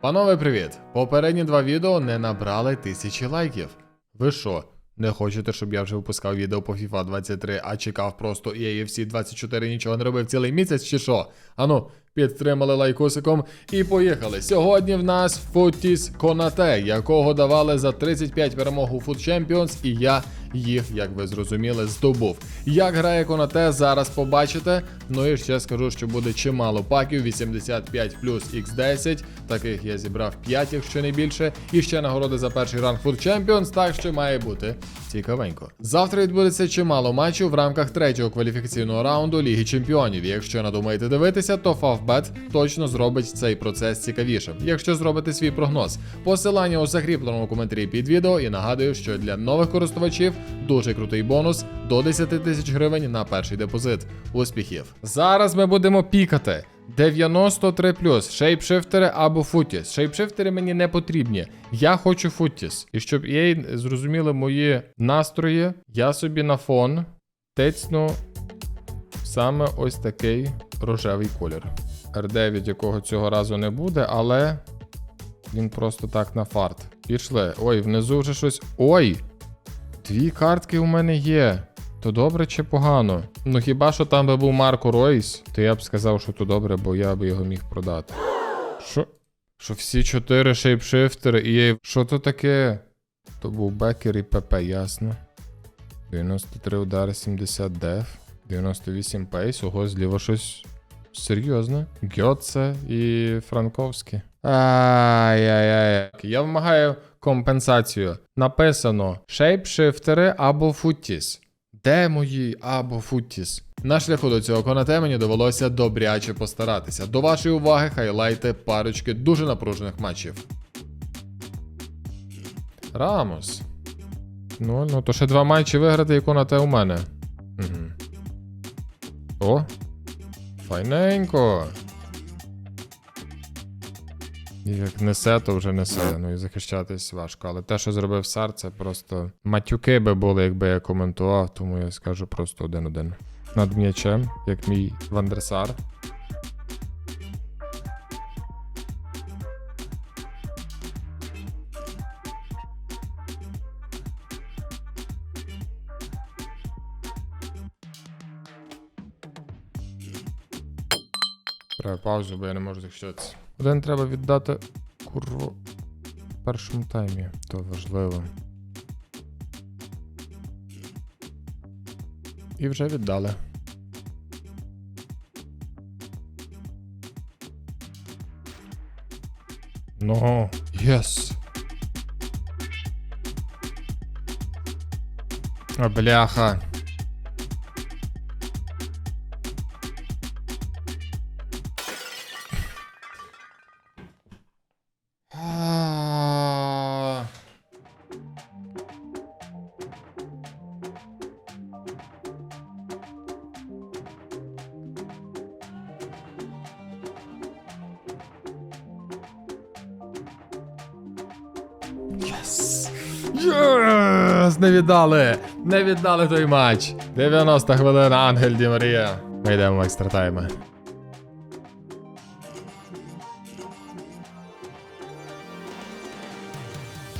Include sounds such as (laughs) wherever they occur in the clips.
Панове, привіт! Попередні два відео не набрали тисячі лайків. Ви що? Не хочете, щоб я вже випускав відео по FIFA 23, а чекав просто EAFC 24 і нічого не робив цілий місяць чи що? Ану, підтримали лайкосиком і поїхали. Сьогодні в нас Футіс Конате, якого давали за 35 перемог у Foot Champions, і я їх, як ви зрозуміли, здобув. Як грає Конате, зараз побачите. Ну і ще скажу, що буде чимало паків 85 плюс X10. Таких я зібрав 5, якщо не більше. І ще нагороди за перший ранг Foot Champions, так що має бути цікавенько. Завтра відбудеться чимало матчів в рамках третього кваліфікаційного раунду Ліги Чемпіонів. Якщо надумаєте дивитися, то Favbet точно зробить цей процес цікавішим, якщо зробите свій прогноз. Посилання у закріпленому коментарі під відео і нагадую, що для нових користувачів дуже крутий бонус до 10 тисяч гривень на перший депозит. Успіхів! Зараз ми будемо пікати. 93 плюс, шейпшифтери або футіс. Шейпшифтери мені не потрібні. Я хочу футіс. І щоб EA зрозуміли мої настрої, я собі на фон тецну саме ось такий рожевий колір. R9, якого цього разу не буде, але він просто так на фарт. Пішли. Ой, внизу вже щось. Ой! Дві картки у мене є. То добре чи погано? Ну хіба що там би був Марко Ройс, то я б сказав, що то добре, бо я би його міг продати. Що? Що всі чотири шейпшифтери і. Що то таке? То був Бекер і ПП, ясно. 93 удари, 70 деф, 98 пейс, ого, зліва щось серйозне. Гьоце і Франковський. Ай-яй-яй. Я вимагаю компенсацію. Написано шейпшифтери або футіс. Де мої або футіс? На шляху до цього конате мені довелося добряче постаратися. До вашої уваги хайлайти парочки дуже напружених матчів. Рамос. Ну, ну то ще два матчі виграти, і конате у мене. Угу. О! Файненько. Як несе, то вже несе. Ну і захищатись важко. Але те, що зробив Сар, це просто матюки би були, якби я коментував, тому я скажу просто один-один. Над м'ячем, як мій Вандерсар. Треба паузу, бо я не можу захищатися. Один треба віддати курво в першому таймі. То важливо. І вже віддали. Ну, єс. Бляха. Єс! Не віддали! Не віддали той матч! 90 хвилин Ангель Ді Марія. Ми йдемо в екстратайми.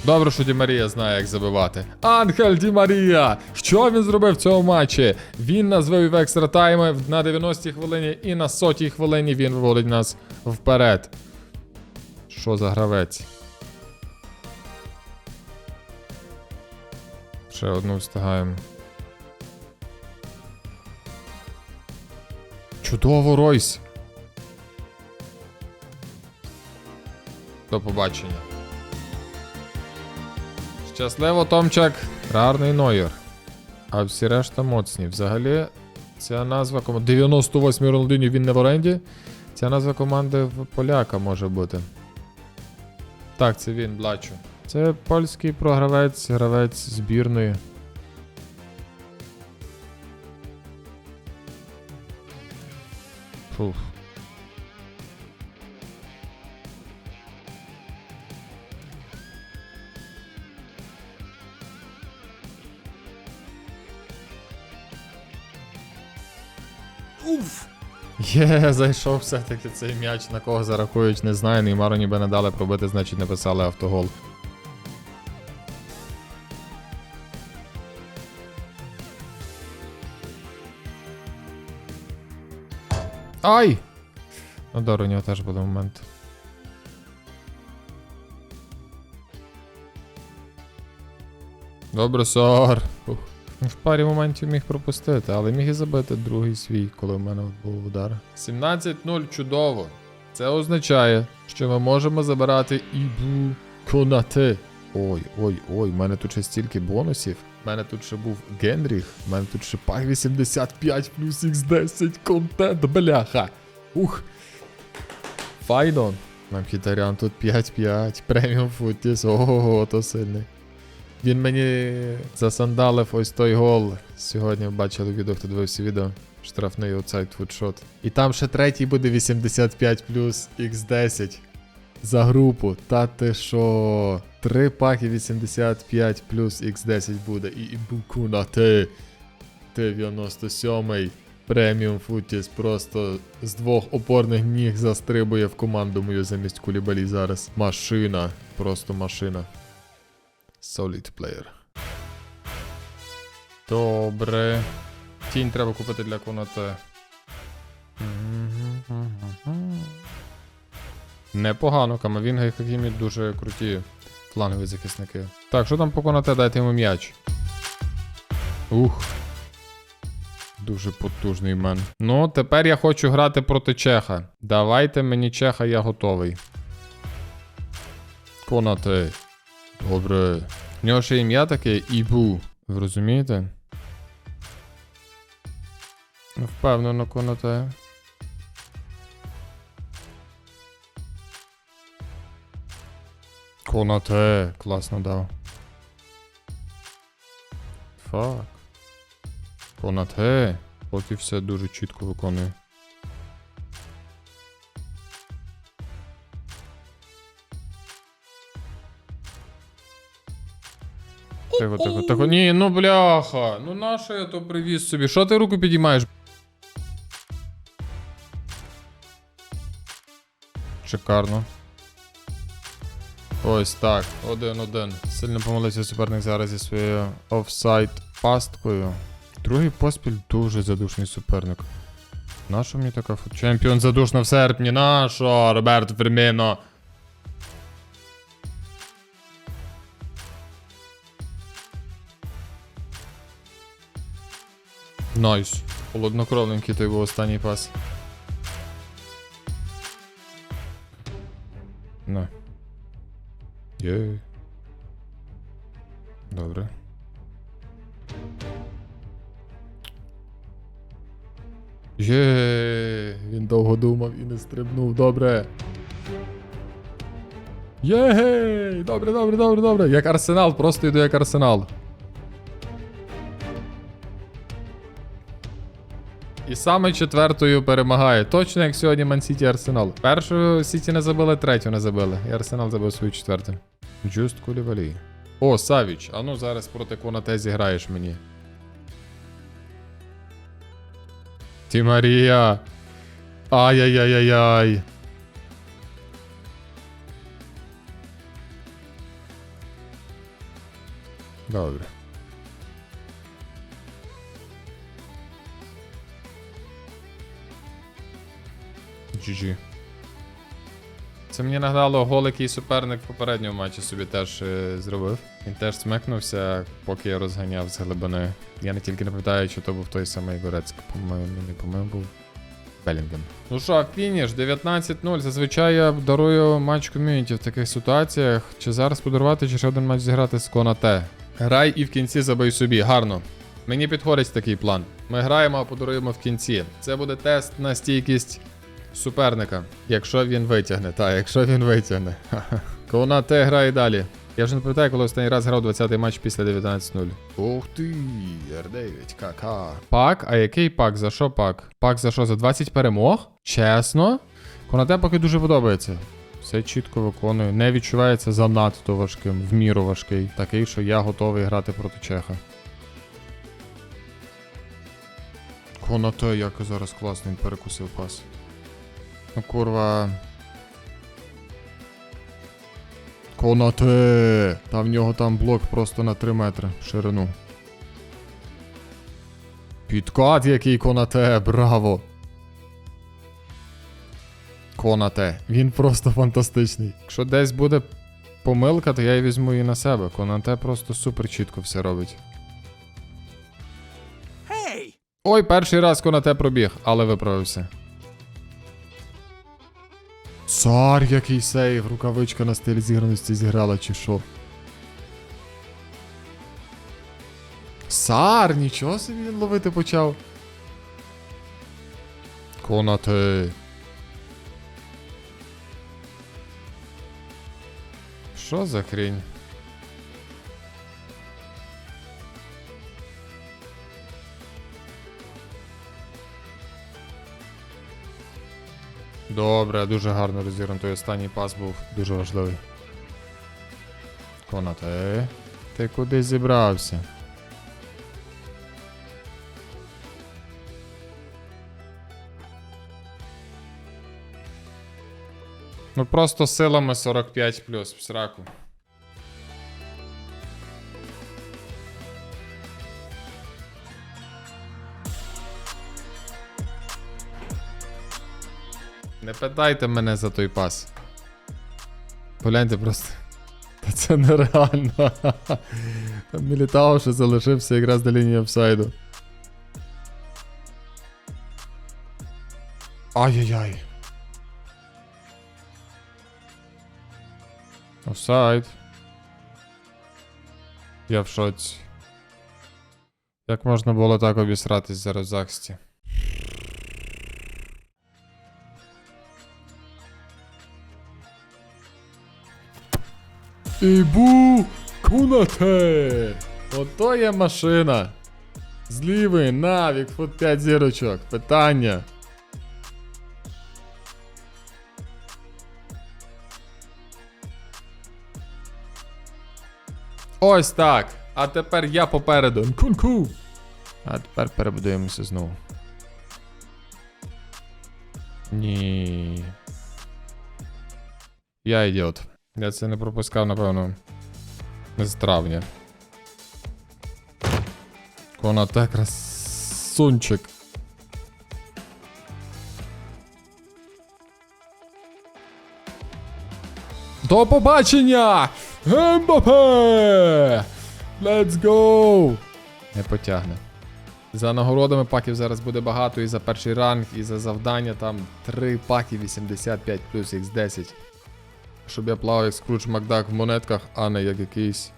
Добре, що Ді Марія знає, як забивати. Ангель Ді Марія! Що він зробив в цьому матчі? Він нас вивів в екстра тайми на 90-й хвилині і на 100-й хвилині він виводить нас вперед. Що за гравець? Ще одну встигаємо. Чудово, Ройс. До побачення. Щасливо, Томчак. Рарний Нойер. А всі решта моцні. Взагалі, ця назва команди. 98 Роналдинів він не в оренді. Ця назва команди в поляка може бути. Так, це він, Блачу. Це польський програвець, гравець збірної. Фух. Уф! Є, зайшов все-таки цей м'яч, на кого зарахують, не знаю. Неймару ніби не дали пробити, значить не писали автогол. Ай! Ну, добре, у нього теж буде момент. Добре, Сар. Ну, В парі моментів міг пропустити, але міг і забити другий свій, коли в мене був удар. 17-0 чудово. Це означає, що ми можемо забирати Ібу Конате. Ой, ой, ой, в мене тут ще стільки бонусів. У мене тут ще був Генріх, в мене тут ще пак 85 плюс Х10 контент, бляха. Ух. Файно. Нам Хітарян тут 5-5, преміум футіс, ого, то сильний. Він мені засандалив ось той гол. Сьогодні бачили відео, хто дивився відео. Штрафний оцей футшот. І там ще третій буде 85 плюс Х10 за групу. Та ти що? Три паки 85 плюс Х10 буде. І Ібуку на ти. 97-й. Преміум Футіс просто з двох опорних ніг застрибує в команду мою замість кулібалі зараз. Машина. Просто машина. Solid player. Добре. Тінь треба купити для Конате. Непогано, Камавінга і Хакімі дуже круті флангові захисники. Так, що там по Конате? Дайте йому м'яч. Ух. Дуже потужний мен. Ну, тепер я хочу грати проти Чеха. Давайте мені Чеха, я готовий. Конате. Добре. В нього ще ім'я таке Ібу. Ви розумієте? Впевнено, конате. Конате. Класно дав. Фак. Конате. Поки все дуже чітко виконує. Тихо, тихо, тихо. Ні, ну бляха. Ну нащо я то привіз собі? Що ти руку підіймаєш? Шикарно. Ось так. Один-один. Сильно помилився суперник зараз зі своєю офсайд пасткою. Другий поспіль дуже задушний суперник. Нащо мені така фут? Чемпіон задушно в серпні. Нащо, Роберто Ферміно? Найс. Холоднокровненький той був останній пас. На. Є. Добре. Є. Він довго думав і не стрибнув. Добре. Єгей! Добре, добре, добре, добре. Як арсенал, просто йду як арсенал. І саме четвертою перемагає. Точно як сьогодні Ман-Сіті Арсенал. Першу Сіті не забили, третю не забили. І Арсенал забив свою четверту. Джуст Кулівалі. О, Савіч, а ну зараз проти Конате зіграєш мені. Ті Марія. Ай-яй-яй-яй-яй. Добре. GG. Це мені нагадало гол, який суперник в попередньому матчі собі теж е, зробив. Він теж смекнувся, поки я розганяв з глибини. Я не тільки не пам'ятаю, чи то був той самий Горецьк, по-моєму, не по-моєму був. Белінгем. Ну що, фініш 19-0. Зазвичай я дарую матч ком'юніті в таких ситуаціях. Чи зараз подарувати, чи ще один матч зіграти з Конате. Грай і в кінці забий собі. Гарно. Мені підходить такий план. Ми граємо, а подаруємо в кінці. Це буде тест на стійкість суперника. Якщо він витягне, так, якщо він витягне. (laughs) Ха-ха. Конате грає далі. Я вже не пам'ятаю, коли останній раз грав 20-й матч після 19-0. Ух ти, R9, КК. Пак? А який пак? За що пак? Пак за що? За 20 перемог? Чесно? Конате поки дуже подобається. Все чітко виконую. Не відчувається занадто важким, в міру важкий. Такий, що я готовий грати проти Чеха. Конате, як зараз класно він перекусив пас. Ну курва. Конате! Та в нього там блок просто на 3 метри в ширину. Підкат який конате, браво! Конате. Він просто фантастичний. Якщо десь буде помилка, то я її візьму її на себе. Конате просто супер чітко все робить. Hey! Ой, перший раз Конате пробіг, але виправився. Цар, який сейв, рукавичка на стилі зіграності зіграла, чи що? Сар, нічого собі він ловити почав. Конати. Що за хрінь? Добре, дуже гарно розігран. Той останній пас був дуже важливий. Конате. Ти куди зібрався? Ну просто силами 45 плюс в сраку. Питайте мене за той пас. Погляньте просто. Та це нереально. Там Мілітао ще залишився якраз до лінії офсайду. Ай-яй-яй. Офсайд. Я в шоці. Як можна було так обісратись зараз в захисті? Ібу Кунате! Ото є машина. Злівий, навік, фут 5 зірочок. Питання. Ось так. А тепер я попереду. Нкунку. А тепер перебудуємося знову. Ні. Я ідіот. Я це не пропускав, напевно. З травня. Конате красунчик. До побачення! Ембапе! Let's go! Не потягне. За нагородами паків зараз буде багато і за перший ранг, і за завдання там 3 паки 85 плюс X10. Щоб я плавав як скруч Макдак в монетках, а не як якийсь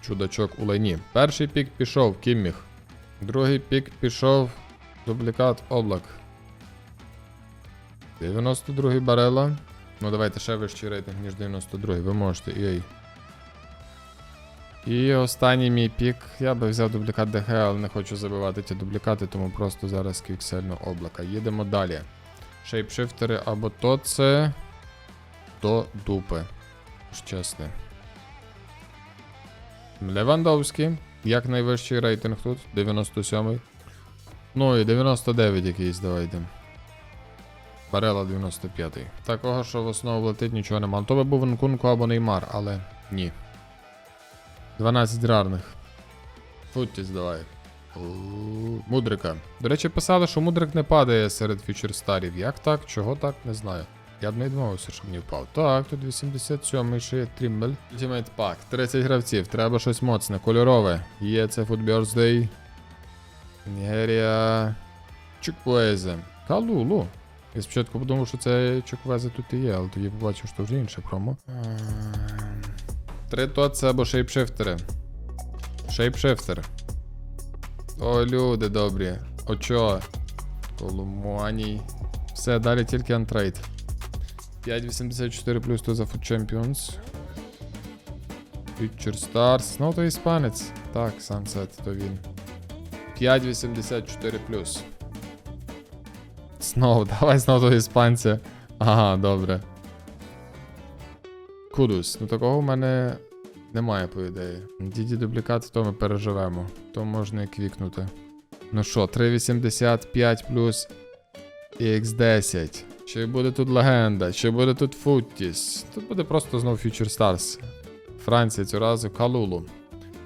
чудачок у лайні. Перший пік пішов Кімміх. Другий пік пішов дублікат облак. 92-й Барела. Ну давайте ще вищий рейтинг, ніж 92-й, ви можете, EA. І останній мій пік. Я би взяв дублікат ДГ, але не хочу забивати ті дублікати, тому просто зараз квіксельно облака. Їдемо далі. Шейпшифтери або то це. До дупи. Ж чесне. Левандовський. Як найвищий рейтинг тут? 97-й. Ну і 99 якийсь, давайте. Барела 95-й. Такого, що в основу влетить, нічого нема. То би був Нкунку або Неймар, але ні. 12 рарних. Футтіс давай. Мудрика. До речі, писали, що Мудрик не падає серед фьючерстарів. Як так? Чого так? Не знаю. Я б не відмовився, щоб не впав. Так, тут 87-й ще є Трімбель. Ultimate Pack. 30 гравців. Треба щось моцне, кольорове. Є це Food Birthday. Нігерія. Чуквезе. Калулу. Я спочатку подумав, що це Чуквезе тут і є, але тоді побачив, що вже інше промо. Ем, Три тоце або шейпшифтери. Шейпшифтер. О, люди добрі. Очо. Колумуаній. Все, далі тільки антрейд. 5.84 плюс то за Food Champions. Future Stars. Ну, то іспанець. Так, Sunset, то він. 5.84 плюс. Знову, (laughs) давай знову до іспанця. Ага, добре. Кудус. Ну такого в мене немає, по ідеї. Діді дублікат, то ми переживемо. То можна і квікнути. Ну що, 3,85 плюс X10. Чи буде тут легенда, чи буде тут Футтіс. Тут буде просто знову Future Stars. Франція цього разу Калулу.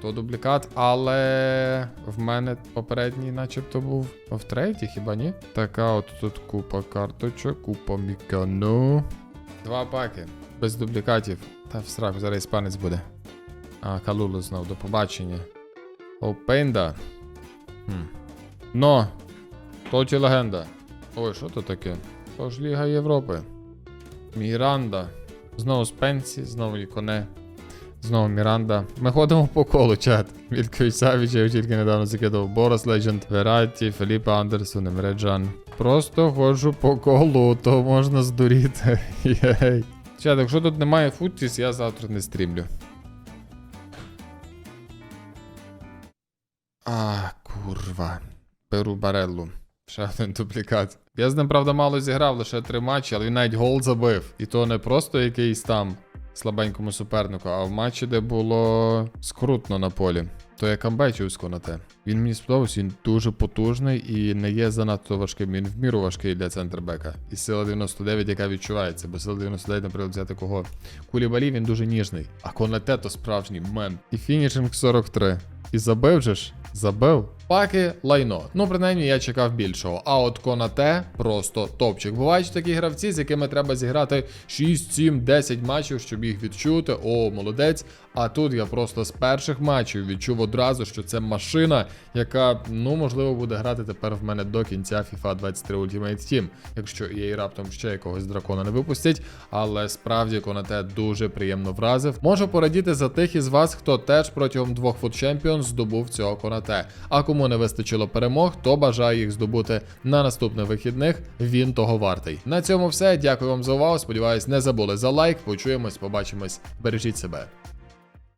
То дублікат, але в мене попередній начебто був в третій, хіба ні? Така от тут купа карточок, купа мікану. Два паки. Без дублікатів. Та в сраку, зараз іспанець буде. А, Калулу знов, до побачення. Опенда. Хм. Но. Тоті легенда. Ой, що то таке? То ж Ліга Європи. Міранда. Знову Спенсі, знову Іконе. Знову Міранда. Ми ходимо по колу, чат. Вількович Савіч, я тільки недавно закидав Борос Легенд, Вераті, Феліпа Андерсон, Емре Джан. Просто ходжу по колу, то можна здуріти. (laughs) Єй. Чат, якщо тут немає футіс, я завтра не стрімлю. А, курва. Беру бареллу. Ще один дублікат. Я з ним, правда, мало зіграв, лише три матчі, але він навіть гол забив. І то не просто якийсь там слабенькому супернику, а в матчі, де було скрутно на полі. То я камбечив Конате. Він мені сподобався, він дуже потужний і не є занадто важким. Він в міру важкий для центрбека. І сила 99, яка відчувається, бо сила 99, наприклад, взяти кого. Кулібалі він дуже ніжний. А Конате то справжній мен. І фінішинг 43. І забив же ж? Забив. Паки лайно. Ну, принаймні, я чекав більшого. А от Конате просто топчик. Бувають такі гравці, з якими треба зіграти 6, 7, 10 матчів, щоб їх відчути. О, молодець. А тут я просто з перших матчів відчув одразу, що це машина, яка, ну, можливо, буде грати тепер в мене до кінця FIFA 23 Ultimate Team, якщо її раптом ще якогось дракона не випустять. Але справді Конате дуже приємно вразив. Можу порадіти за тих із вас, хто теж протягом двох Food Champions здобув цього Конате. А кому не вистачило перемог, то бажаю їх здобути на наступних вихідних. Він того вартий. На цьому все. Дякую вам за увагу. Сподіваюсь, не забули за лайк. Почуємось, побачимось. Бережіть себе.